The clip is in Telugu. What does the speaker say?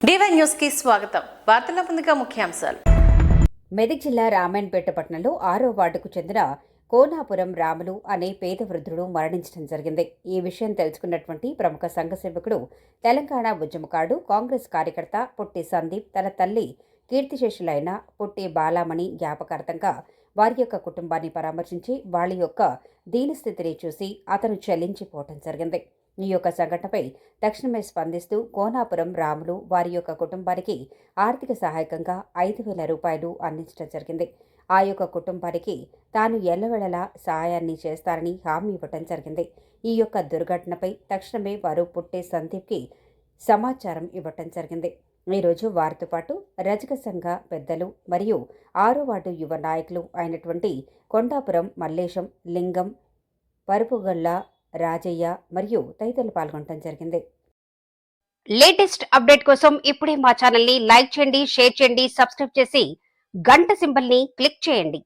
డివై న్యూస్కి స్వాగతం. వార్తల ముందుగా ముఖ్యాంశాలు. మెదక్ జిల్లా రామాయణపేట పట్టణంలో ఆరో వార్డుకు చెందిన కోనాపురం రాములు అనే పేద వృద్ధుడు మరణించడం జరిగింది. ఈ విషయం తెలుసుకున్నటువంటి ప్రముఖ సంఘ సేవకుడు తెలంగాణ ఉద్యమకారుడు కాంగ్రెస్ కార్యకర్త పుట్టి సందీప్ తన తల్లి కీర్తిశేషులైన పుట్టి బాలామణి జ్ఞాపకార్థంగా వారి యొక్క కుటుంబాన్ని పరామర్శించి వాళ్ళ యొక్క దీనస్థితిని చూసి అతను చెల్లించిపోవటం జరిగింది. ఈ యొక్క సంఘటనపై తక్షణమే స్పందిస్తూ కోనాపురం రాములు వారి యొక్క కుటుంబానికి ఆర్థిక సహాయకంగా ఐదు వేల రూపాయలు అందించడం జరిగింది. ఆ యొక్క కుటుంబానికి తాను ఎల్లవేళలా సహాయాన్ని చేస్తారని హామీ ఇవ్వటం జరిగింది. ఈ యొక్క దుర్ఘటనపై తక్షణమే వారు పుట్టే సందీప్కి సమాచారం ఇవ్వటం జరిగింది. ఈరోజు వారితో పాటు రజక సంఘ పెద్దలు మరియు ఆరో వార్డు యువ నాయకులు అయినటువంటి కొండాపురం మల్లేశం లింగం పరుపుగల్ల రాజయ్య మరియు తదితరులు పాల్గొనడం జరిగింది. లేటెస్ట్ అప్డేట్ కోసం ఇప్పుడే మా ఛానల్ని లైక్ చేయండి షేర్ చేయండి సబ్స్క్రైబ్ చేసి గంట సింబల్ని క్లిక్ చేయండి.